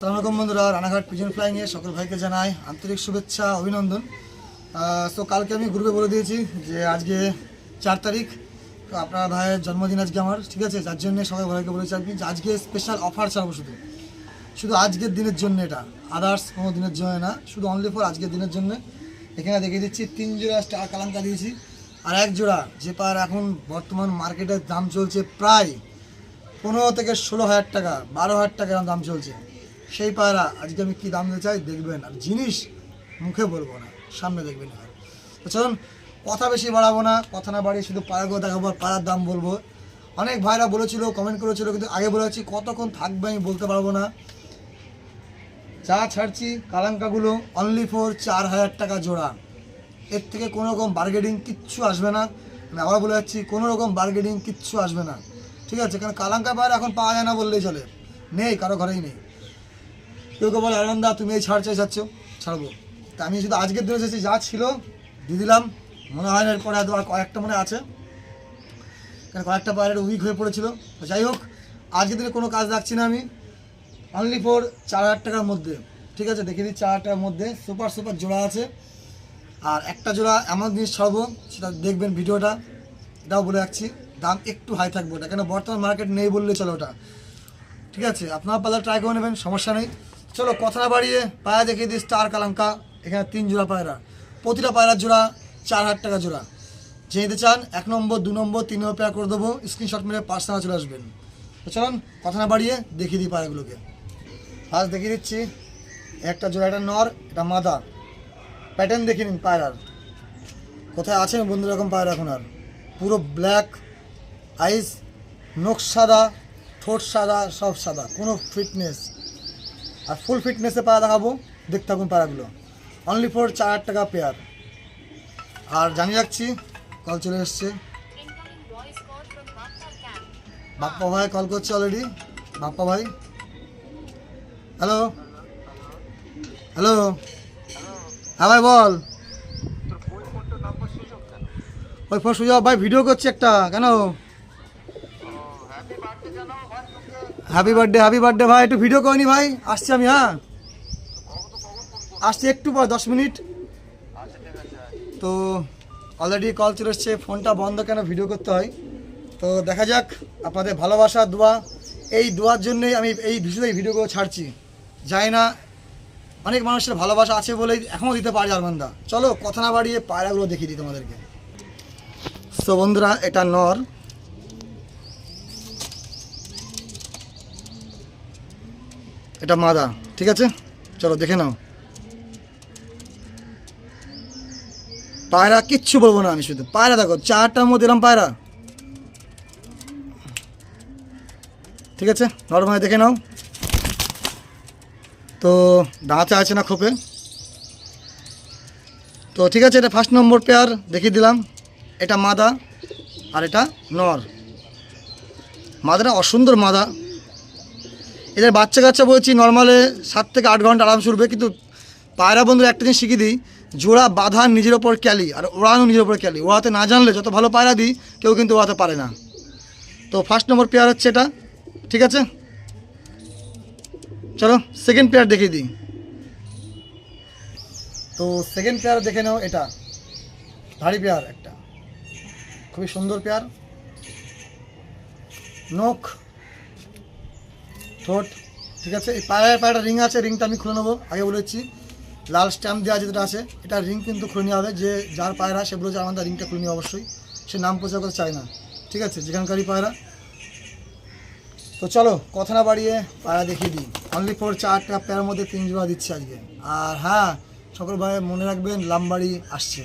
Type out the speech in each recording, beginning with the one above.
আসসালামাইকুম বন্ধুরা, রানাঘাট পিজন ফ্লাইংয়ে সকল ভাইকে জানাই আন্তরিক শুভেচ্ছা, অভিনন্দন। তো কালকে আমি গ্রুপে বলে দিয়েছি যে আজকে চার তারিখ, তো আপনার ভাইয়ের জন্মদিন আজকে আমার, ঠিক আছে? যার জন্য সবাই ভাইকে বলেছি আর কি আজকে স্পেশাল অফার ছাড়বো শুধু। শুধু আজকের দিনের জন্য এটা আদার্স কোনো দিনের জন্য না, শুধু অনলি ফর আজকের দিনের জন্য। এখানে দেখিয়ে দিচ্ছি, তিন জোড়া স্টার কালাঙ্কা দিয়েছি, আর এক জোড়া যে পার এখন বর্তমান মার্কেটের দাম চলছে প্রায় পনেরো থেকে ষোলো হাজার টাকা, বারো হাজার টাকা দাম চলছে। সেই পায়রা আজকে আমি কী দাম দিতে চাই দেখবেন, আর জিনিস মুখে বলব না, সামনে দেখবেন এবার। চলুন, কথা বেশি বাড়াবো না, কথা না বাড়িয়ে শুধু পায়রাগুলো দেখাবো পায়রার দাম বলব। অনেক ভাইরা বলেছিল কমেন্ট করেছিল, কিন্তু আগে বলে বলেছি কতক্ষণ থাকবে আমি বলতে পারব না। যা ছাড়ছি কালাঙ্কাগুলো অনলি ফর চার হাজার টাকা জোড়া। এর থেকে কোনো রকম বার্গেনিং কিচ্ছু আসবে না। আমি আবার বলে যাচ্ছি, কোনো রকম বার্গেনিং কিচ্ছু আসবে না। ঠিক আছে, কারণ কালাঙ্কা পায়রা এখন পাওয়া যায় না বললেই চলে। নেই, কারও ঘরেই নেই। কেউ কেউ বলে আনন্দা তুমি এই ছাড় চাই চাচ্ছ ছাড়বো। তা আমি শুধু আজকের দিনে এসেছি, যা ছিল, দিয়ে দিলাম। মনে হয় এরপরে হয়তো আর কয়েকটা মনে আছে। কারণ কয়েকটা পায়রের উইক হয়ে পড়েছিল। যাই হোক, আজকের দিনে কোনো কাজ রাখছি না আমি। অনলি ফর চার হাজার টাকার মধ্যে। ঠিক আছে দেখে দিই, চার হাজার টাকার মধ্যে সুপার সুপার জোড়া আছে। আর একটা জোড়া এমন জিনিস ছাড়বো, সেটা দেখবেন ভিডিওটা। এটাও বলে রাখছি, দাম একটু হাই থাকবে ওটা। কেন, বর্তমান মার্কেট নেই বললে চলো ওটা। ঠিক আছে, আপনারা পালা ট্রাই করে নেবেন, সমস্যা নেই। চলো কথা না বাড়িয়ে পায়রা দেখিয়ে দিই স্টার কালাঙ্কা। এখানে তিন জোড়া পায়রা। প্রতিটা পায়রার জোড়া চার হাজার টাকা জোড়া। যে নিতে চান, এক নম্বর, দু নম্বর, তিন নম্বর পেয়ার করে দেবো। স্ক্রিনশট মেরে পার্সোনাল চলে আসবেন। তো চলুন, কথা না বাড়িয়ে দেখিয়ে দিই পায়রাগুলোকে। ফার্স্ট দেখিয়ে দিচ্ছি, একটা জোড়া একটা নর, এটা মাদা। প্যাটার্ন দেখে নিন পায়রার। কোথায় আছে বন্ধু রকম পায়রা এখন আর? পুরো ব্ল্যাক আইস নখ সাদা, ঠোঁট সাদা, সব সাদা। কোনো ফিটনেস আর ফুল ফিটনেসে পায়রা দেখাবো, দেখতে থাকুন পায়রাগুলো অনলি ফর চার হাজার টাকা পেয়ার আর জানিয়ে রাখছি কল চলে এসছে. বাপ্পা ভাই কল করছে অলরেডি বাপ্পা ভাই। হ্যালো হ্যালো হ্যাঁ ভাই, বল। ওই ফোন সুযোগ, ভাই ভিডিও করছি একটা, কেন? হ্যাপি বার্থডে হ্যাপি বার্থডে ভাই, একটু ভিডিও করিনি ভাই। আসছি আমি হ্যাঁ? আসছি একটু পর, দশ মিনিট। তো অলরেডি কল চলে এসছে, ফোনটা বন্ধ কেন ভিডিও করতে হয়? তো দেখা যাক, আপনাদের ভালোবাসা, দোয়া, এই দোয়ার জন্যই আমি এই ভিডিও এই ভিডিওগুলো ছাড়ছি। জানি না, অনেক মানুষের ভালোবাসা আছে বলেই এখনও দিতে পারি আরমান্দা চলো, কথা না বাড়িয়ে পায়রাগুলো দেখিয়ে দিই তোমাদেরকে। তো বন্ধুরা, এটা নর। এটা মাদা, ঠিক আছে? চলো, দেখে নাও। পায়রা কিচ্ছু বলব না আমি শুধু। পায়রা দেখো, চারটার মধ্যে এরম পায়রা। ঠিক আছে? নর্মালি দেখে নাও। তো দাঁতে আছে না খোপে? তো, ঠিক আছে, এটা ফার্স্ট নম্বর পেয়ার দেখিয়ে দিলাম। এটা মাদা আর এটা নর। মাদাটা অসুন্দর মাদা। এদের বাচ্চা কাচ্চা বলছি নর্মালে সাত থেকে আট ঘণ্টা আরাম শুরবে কিন্তু পায়রা বন্ধু একটা জিনিস শিখিয়ে দিই, জোড়া বাঁধা নিজের ওপর ক্যালি, আর ওড়ানো নিজের ওপর ক্যালি। ওড়াতে না জানলে যত ভালো পায়রা দিই, কেউ কিন্তু ওড়াতে পারে না। তো ফার্স্ট নম্বর পেয়ার হচ্ছে এটা, ঠিক আছে? চলো সেকেন্ড পেয়ার দেখিয়ে দিই। তো সেকেন্ড পেয়ার দেখে নাও এটা। ভারী পেয়ার একটা। খুবই সুন্দর পেয়ার নখ। ঠোঁট, ঠিক আছে? এই পায়ের পায়ের রিং আছে, রিংটা আমি খুলে নেব। আগে বলেছি লাল স্ট্যাম্প দেওয়া যেটা আছে, এটা রিং কিন্তু খুলে নেওয়া হবে। যে যার পায়রা সে বলেছে আমাদের রিংটা খুলে নিও অবশ্যই। সে নাম প্রচার করতে চায় না, ঠিক আছে? যেখানকারই পায়রা। তো চলো, কথা না বাড়িয়ে পায়রা দেখিয়ে দিই। অনলি ফোর চারটা টাকা পেয়ার মধ্যে তিন জোড়া দিচ্ছে আজকে। আর হ্যাঁ সকল ভাই মনে রাখবেন, লামবাড়ি আসছে।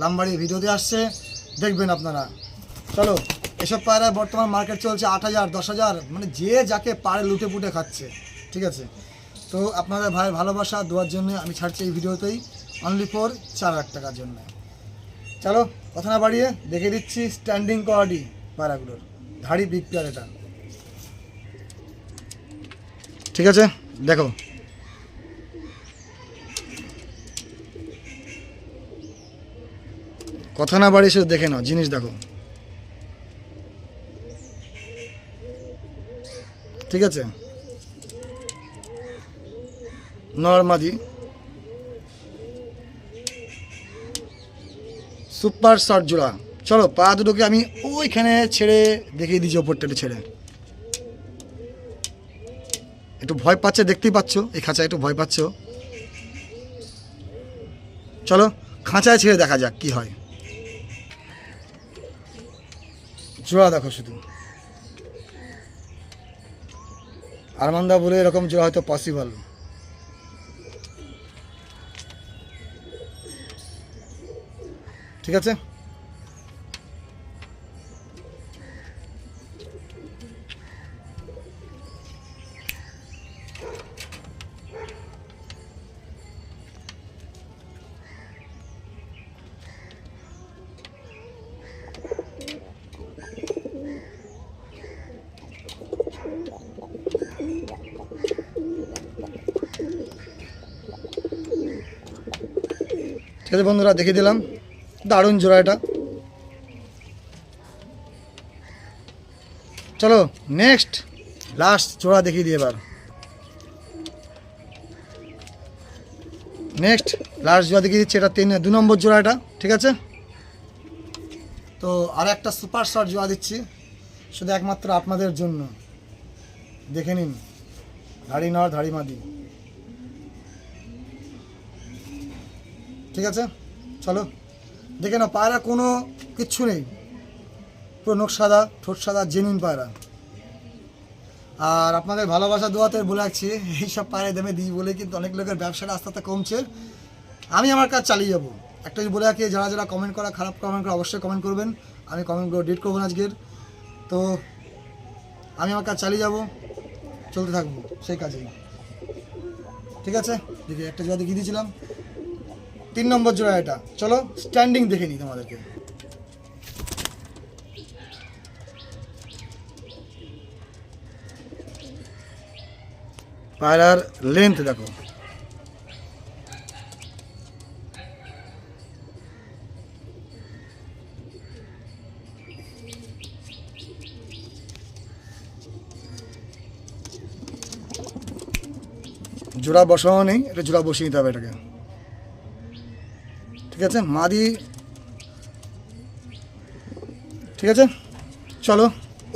লামবাড়ি ভিডিওতে আসছে, দেখবেন আপনারা। চলো। এসব পায়রা বর্তমান মার্কেট চলছে আট হাজার, দশ হাজার মানে যে যাকে পারে লুটে পুটে খাচ্ছে, ঠিক আছে? তো আপনাদের ভাইয়ের ভালোবাসা দেওয়ার জন্য আমি ছাড়ছি এই ভিডিওতেই অনলি ফর চার হাজার টাকার জন্য। চলো, কথা না বাড়িয়ে দেখে দিচ্ছি স্ট্যান্ডিং কোয়ালিটি পায়রাগুলোর। ধাড়ি বিগ পেয়ার এটা। ঠিক আছে? দেখো। কথা না বাড়ি শুধু দেখে নাও, জিনিস দেখো। ঠিক আছে? নর্মাদি। সুপার শর্ট জোড়া চলো, পা দুটোকে আমি ওইখানে ছেড়ে দেখিয়ে দিচ্ছি ওপরটা ছেড়ে। একটু ভয় পাচ্ছে, দেখতেই পাচ্ছ? এই খাঁচায় একটু ভয় পাচ্ছ? চলো, খাঁচায় ছেড়ে দেখা যাক কি হয়। জোড়া দেখো শুধু। আরমান্দা বলে এরকম জোড়া হয়তো পসিবল ঠিক আছে? আছে বন্ধুরা, দেখিয়ে দিলাম। দারুণ জোড়া এটা। চলো নেক্সট লাস্ট জোড়া দেখিয়ে দিই এবার। নেক্সট লাস্ট জোড়া দেখিয়ে দিচ্ছি, এটা তিন, দু নম্বর জোড়া এটা, ঠিক আছে? তো আর একটা সুপার শট জোড়া দিচ্ছি, শুধু একমাত্র আপনাদের জন্য। দেখে নিন। ধাড়ি নর ধাড়ি মাদি। ঠিক আছে? চলো। দেখে নাও, পায়রা কোনো কিচ্ছু নেই। পুরো নখ সাদা, ঠোঁট সাদা জেনুইন পায়রা। আর আপনাদের ভালোবাসা দোয়াতে বলে রাখছি এইসব পায়রা দামে দিই বলে কিন্তু অনেক লোকের ব্যবসাটা আস্তে আস্তে কমছে। আমি আমার কাজ চালিয়ে যাব। একটা বলে রাখি, যারা যারা কমেন্ট করা, খারাপ কমেন্ট করে, অবশ্যই কমেন্ট করবেন। আমি কমেন্টগুলো ডিট করব না আজকের। তো, আমি আমার কাজ চালিয়ে যাব, চলতে থাকব, সেই কাজেই। ঠিক আছে? দেখি, একটা জোড়া দেখিয়ে দিয়েছিলাম। তিন নম্বর জোড়া এটা। চলো স্ট্যান্ডিং দেখে নিই তোমাদেরকে। পায়রার লেন্থ দেখো। জোড়া বসানো নেই এটা জোড়া বসিয়ে নিতে হবে এটাকে। ঠিক আছে? মাদি। ঠিক আছে? চলো,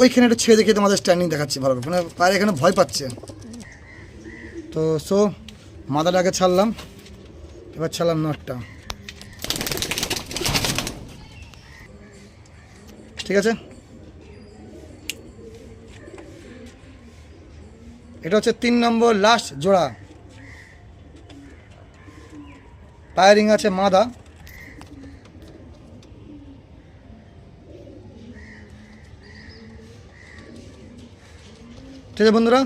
ওইখানে একটু ছেড়ে দেখে তোমাদের স্ট্যান্ডিং দেখাচ্ছি ভালো মানে পায়ের এখানে ভয় পাচ্ছে। তো সো মাদাটাকে ছাড়লাম। এবার ছাড়লাম নটটা। ঠিক আছে? এটা হচ্ছে তিন নম্বর লাস্ট জোড়া। পায়ারিং আছে মাদা। ঠিক আছে বন্ধুরা?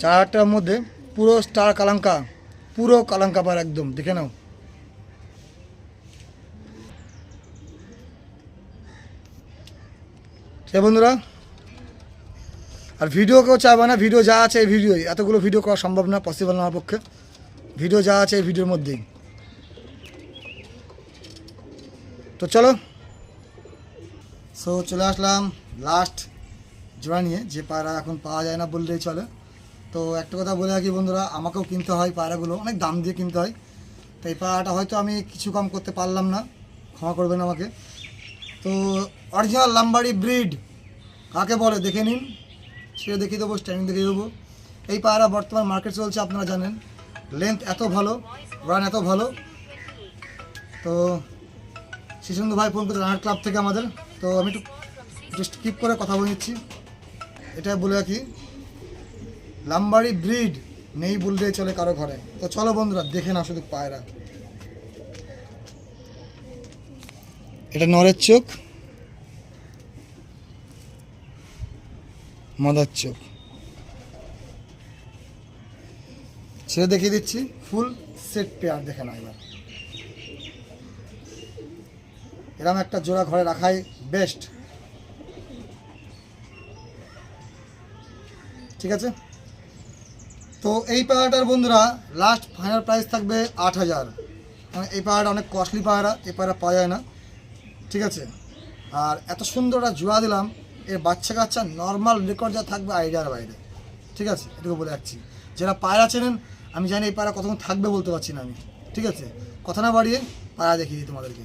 চার হাজারটার মধ্যে পুরো স্টার কালাঙ্কা, পুরো কালাঙ্কা পার একদম, দেখে নাও। আছে বন্ধুরা? আর ভিডিও কেউ চাইবে না, ভিডিও যা আছে এই ভিডিওই। এতগুলো ভিডিও করা সম্ভব না পসিবল না আমার পক্ষে। ভিডিও যা আছে এই ভিডিওর মধ্যেই। তো চলো সো চলে আসলাম লাস্ট জোড়া নিয়ে যে পায়রা এখন পাওয়া যায় না বললেই চলে। তো একটা কথা বলে রাখি বন্ধুরা, আমাকেও কিনতে হয় পায়রাগুলো, অনেক দাম দিয়ে কিনতে হয়। তো এই পায়রাটা হয়তো আমি কিছু কম করতে পারলাম না, ক্ষমা করবেন আমাকে। তো অরিজিনাল লাম্বারি ব্রিড কাকে বলে দেখে নিন। সেটা দেখিয়ে দেবো স্ট্যান্ডিং দেখিয়ে দেবো। এই পায়রা বর্তমান মার্কেট চলছে, আপনারা জানেন। লেন্থ এত ভালো রান এত ভালো। তো শিশুন্দু ভাই ফোন করতে রানার ক্লাব থেকে আমাদের। তো আমি একটু জাস্ট কিপ করে কথা বলে নিচ্ছি। এটা বলে রাখি লাম্বারি ব্রিড নেই বললেই চলে কারও ঘরে। তো চলো বন্ধুরা, দেখে না শুধু পায়রা। এটা নরের চোখ, মাদার চোখ। ছেড়ে দেখিয়ে দিচ্ছি, ফুল সেট পেয়ার দেখে না এবার। এরকম একটা জোড়া ঘরে রাখাই বেস্ট। ঠিক আছে? তো এই পায়রাটার বন্ধুরা লাস্ট ফাইনাল প্রাইস থাকবে আট হাজার। মানে এই পায়রাটা অনেক কস্টলি পায়রা এই পায়রা পাওয়া যায় না। ঠিক আছে? আর এত সুন্দর একটা জোড়া দিলাম, এর বাচ্চা কাচ্চা নর্মাল রেকর্ড যা থাকবে আইডিয়ার বাইরে। ঠিক আছে? এটুকু বলে যাচ্ছি যারা পায়রা চেনেন, আমি জানি এই পায়রা কতক্ষণ থাকবে বলতে পারছি না আমি। ঠিক আছে? কথা না বাড়িয়ে পায়রা দেখিয়ে দিই তোমাদেরকে।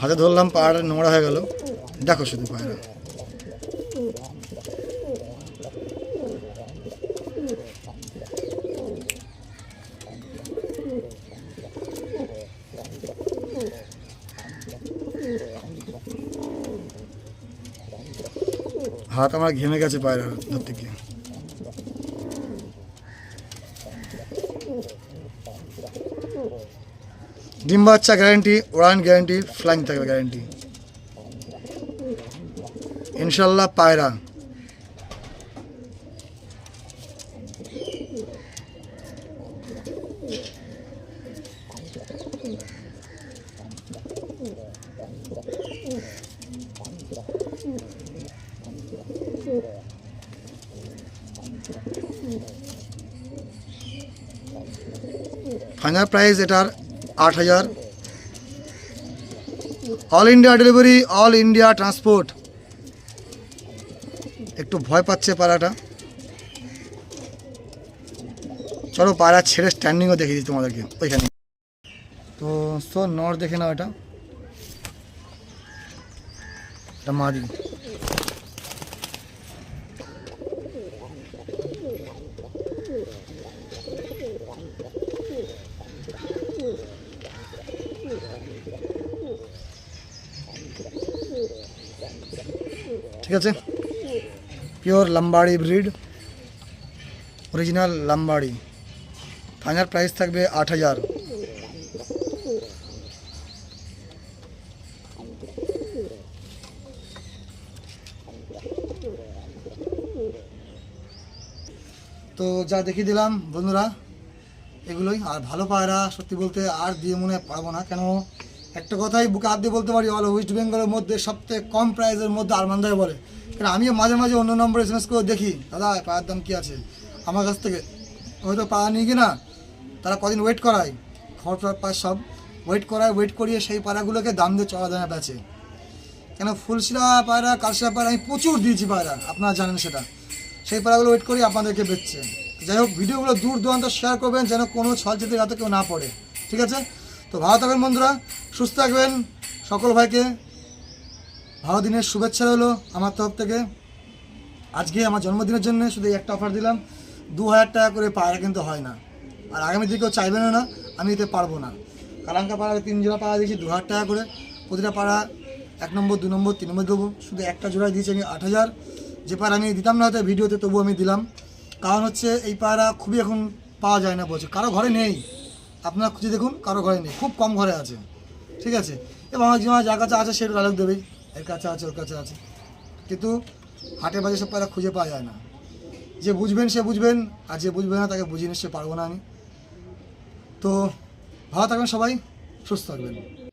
হাতে ধরলাম পায়রাটা নোংরা হয়ে গেল। দেখো শুধু পায়রা। হাত আমার ঘেমে গেছে পায়রা ধরতে গিয়ে। ডিম বাচ্চা গ্যারান্টি ওড়ান গ্যারান্টি ফ্লাইং থাকবে গ্যারান্টি ইনশাল্লাহ পায়রা। ফাইনাল প্রাইস এটার আট হাজার। All India delivery all India transport একটু ভয় পাচ্ছে পাড়াটা। চলো পাড়া ছেড়ে স্ট্যান্ডিংও দেখিয়ে দিই তোমাদেরকে, ওইখানে। তো সো নর দেখে নাও এটা। এটা মাদি। ঠিক আছে? পিওর লাম্বাড়ি ব্রিড অরিজিনাল লাম্বাড়ি ফাইনাল প্রাইস থাকবে আট হাজার। তো যা দেখিয়ে দিলাম বন্ধুরা, এগুলোই। আর ভালো পায়রা, সত্যি বলতে আর দিয়ে মনে পারব না। কেন? একটা কথাই বুকে হাত দিয়ে বলতে পারি অল ওয়েস্ট বেঙ্গলের মধ্যে সবথেকে কম প্রাইসের মধ্যে আরমানদায় বলে। কারণ আমিও মাঝে মাঝে অন্য নম্বরে এস করে দেখি, দাদা, পায়ের দাম কী আছে? আমার কাছ থেকে, হয়তো পাড়া নিয়ে গিয়ে না? তারা কদিন ওয়েট করায় খড় পায় সব। ওয়েট করায় ওয়েট করিয়ে সেই পায়রাগুলোকে দাম দিয়ে চড়া দামে বেচে। কেন ফুলশিলা পায়রা কালশিলা পায়রা, আমি প্রচুর দিয়েছি পায়রা, আপনারা জানেন সেটা। সেই পায়রাগুলো ওয়েট করি আপনাদেরকে বেচছে। যাই হোক, ভিডিওগুলো দূর দূরান্ত শেয়ার করবেন, যেন কোনো ছল যাতে কেউ না পড়ে। ঠিক আছে? তো ভালো থাকবেন বন্ধুরা, সুস্থ থাকবেন। সকল ভাইকে ভালো দিনের শুভেচ্ছা রইল আমার তরফ থেকে। আজকে আমার জন্মদিনের জন্য শুধু একটা অফার দিলাম। দু হাজার টাকা করে পায়রা কিন্তু হয় না। আর আগামী দিকে কেউ চাইবেনও না, আমি দিতে পারব না। কালাঙ্কা পাড়া তিন জোড়া পাড়া দিয়েছি, দু হাজার টাকা করে। প্রতিটা পাড়া এক নম্বর দু নম্বর, তিন নম্বর দেবো। শুধু একটা জোড়া দিয়েছি আমি আট হাজার। যে পাড়া আমি দিতাম না হয়তো ভিডিওতে তবু আমি দিলাম। কারণ হচ্ছে এই পায়রা খুবই এখন পাওয়া যায় না বলছে। কারও ঘরে নেই। আপনারা খুঁজে দেখুন, কারও ঘরে নেই, খুব কম ঘরে আছে। ঠিক আছে? এবং আমার যার কাছে আছে সেটা ডায়লগ দেবেই। এর কাছে আছে, ওর কাছে আছে। কিন্তু হাটে বাজে সব পায়রা খুঁজে পাওয়া যায় না। যে বুঝবেন, সে বুঝবেন, আর যে বুঝবে না, তাকে বুঝিয়ে সে পারব না আমি। তো, ভালো থাকবেন সবাই, সুস্থ থাকবেন।